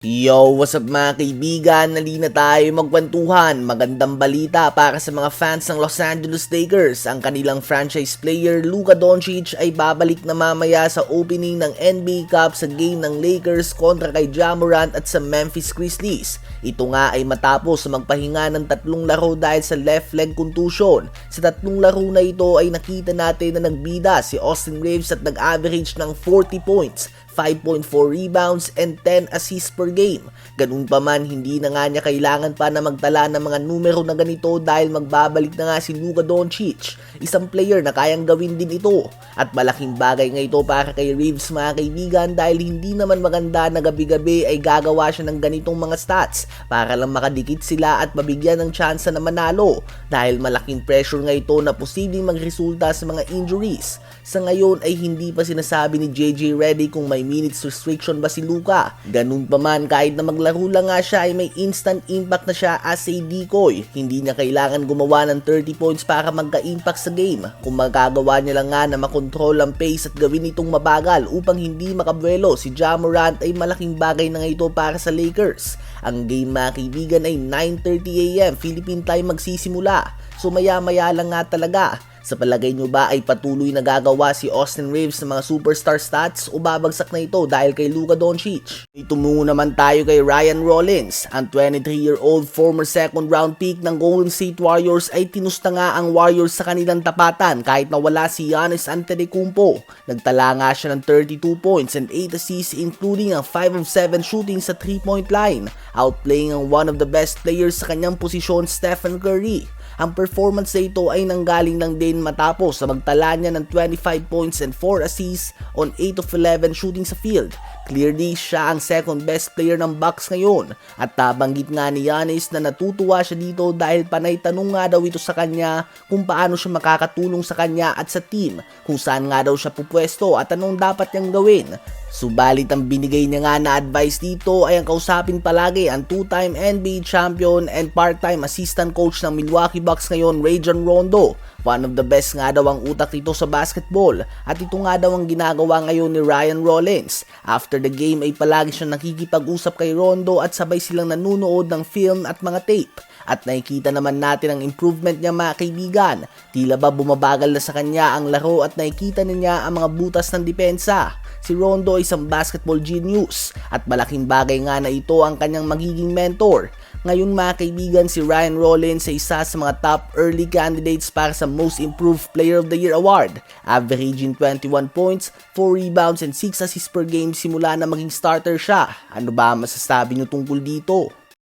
Yo, what's up mga kaibigan? Nalina tayo magkwentuhan. Magandang balita para sa mga fans ng Los Angeles Lakers. Ang kanilang franchise player Luka Doncic ay babalik na mamaya sa opening ng NBA Cup sa game ng Lakers kontra kay Ja Morant at sa Memphis Grizzlies. Ito nga ay matapos magpahinga ng tatlong laro dahil sa left leg contusion. Sa tatlong laro na ito ay nakita natin na nagbida si Austin Reeves at nag-average ng 40 points 5.4 rebounds and 10 assists per game. Ganun pa man, hindi na nga niya kailangan pa na magtala ng mga numero na ganito dahil magbabalik na nga si Luka Doncic. Isang player na kayang gawin din ito. At malaking bagay nga ito para kay Reeves mga kaibigan dahil hindi naman maganda na gabi-gabi ay gagawa siya ng ganitong mga stats para lang makadikit sila at mabigyan ng tsansa na manalo dahil malaking pressure nga ito na posibleng magresulta sa mga injuries. Sa ngayon ay hindi pa sinasabi ni JJ Reddy kung may minutes restriction ba si Luka. Ganun pa man kahit na maglaro lang nga siya ay may instant impact na siya as a decoy. Hindi niya kailangan gumawa ng 30 points para magka-impact sa game. Kung magagawa niya lang nga na makontrol ang pace at gawin itong mabagal upang hindi makabuelo si Ja Morant ay malaking bagay na ito para sa Lakers. Ang game mga kaibigan ay 9.30am Philippine time magsisimula. So maya maya lang nga talaga. Sa palagay nyo ba ay patuloy na gagawa si Austin Reeves ng mga superstar stats o babagsak na ito dahil kay Luka Doncic? Itungo naman tayo kay Ryan Rollins. Ang 23-year-old former second round pick ng Golden State Warriors ay tinusta nga ang Warriors sa kanilang tapatan kahit na wala si Giannis Antetokounmpo. Nagtala nga siya ng 32 points and 8 assists including ang 5 of 7 shooting sa 3-point line, outplaying ang one of the best players sa kanyang posisyon Stephen Curry. Ang performance na ito ay nanggaling lang din matapos sa magtala niya ng 25 points and 4 assists on 8 of 11 shooting sa field. Clearly, siya ang second best player ng Bucks ngayon at tabanggit nga ni Giannis na natutuwa siya dito dahil panay tanong nga daw ito sa kanya kung paano siya makakatulong sa kanya at sa team, kung saan nga daw siya pupwesto at anong dapat niyang gawin. Subalit ang binigay niya nga na advice dito ay ang kausapin palagi ang two-time NBA champion and part-time assistant coach ng Milwaukee Bucks ngayon, Rajon Rondo. One of the best nga daw ang utak dito sa basketball at ito nga daw ang ginagawa ngayon ni Ryan Rollins. After the game ay palagi siyang nakikipag-usap kay Rondo at sabay silang nanunood ng film at mga tape. At nakikita naman natin ang improvement niya mga kaibigan. Tila ba bumabagal na sa kanya ang laro at nakikita niya ang mga butas ng depensa. Si Rondo isang basketball genius at malaking bagay nga na ito ang kanyang magiging mentor. Ngayon mga kaibigan, si Ryan Rollins ay isa sa mga top early candidates para sa Most Improved Player of the Year award, averaging 21 points, 4 rebounds, and 6 assists per game simula na maging starter siya. Ano ba masasabi niyo tungkol dito?